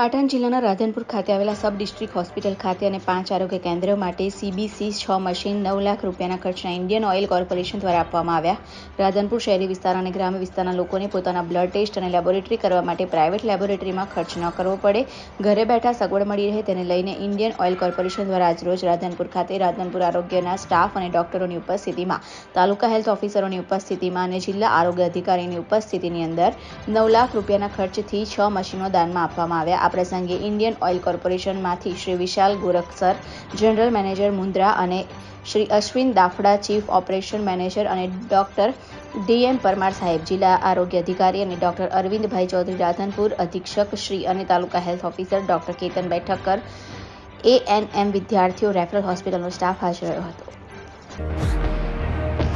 પાટણ જિલ્લાના રાધનપુર ખાતે આવેલા સબ ડિસ્ટ્રિક્ટ હોસ્પિટલ ખાતે અને પાંચ આરોગ્ય કેન્દ્રો માટે સીબીસી છ મશીન નવ લાખ રૂપિયાના ખર્ચના ઇન્ડિયન ઓઇલ કોર્પોરેશન દ્વારા આપવામાં આવ્યા. રાધનપુર શહેરી વિસ્તાર અને ગ્રામ્ય વિસ્તારના લોકોને પોતાના બ્લડ ટેસ્ટ અને લેબોરેટરી કરવા માટે પ્રાઇવેટ લેબોરેટરીમાં ખર્ચ ન કરવો પડે. ઘરે બેઠા સગવડ મળી રહે તેને લઈને ઇન્ડિયન ઓઇલ કોર્પોરેશન દ્વારા આજરોજ રાધનપુર ખાતે રાધનપુર આરોગ્યના સ્ટાફ અને ડોક્ટરોની ઉપસ્થિતિમાં, તાલુકા હેલ્થ ઓફિસરોની ઉપસ્થિતિમાં અને જિલ્લા આરોગ્ય અધિકારીની ઉપસ્થિતિની અંદર નવ લાખ રૂપિયાના ખર્ચથી છ મશીનો દાનમાં આપવામાં આવ્યા. આ પ્રસંગે ઇન્ડિયન ઓઇલ કોર્પોરેશનમાંથી શ્રી વિશાલ ગોરખસર, જનરલ મેનેજર મુન્દ્રા અને Shri Ashwin Dafda, chief operation manager અને ડોક્ટર ડીએમ પરમાર સાહેબ, જિલ્લા આરોગ્ય અધિકારી અને ડોક્ટર અરવિંદભાઈ ચૌધરી રાધનપુર, અધિક્ષક શ્રી અને તાલુકા health officer doctor Ketanbhai Thakkar ANM વિદ્યાર્થીઓ, રેફરલ હોસ્પિટલનો સ્ટાફ હાજર રહ્યો હતો.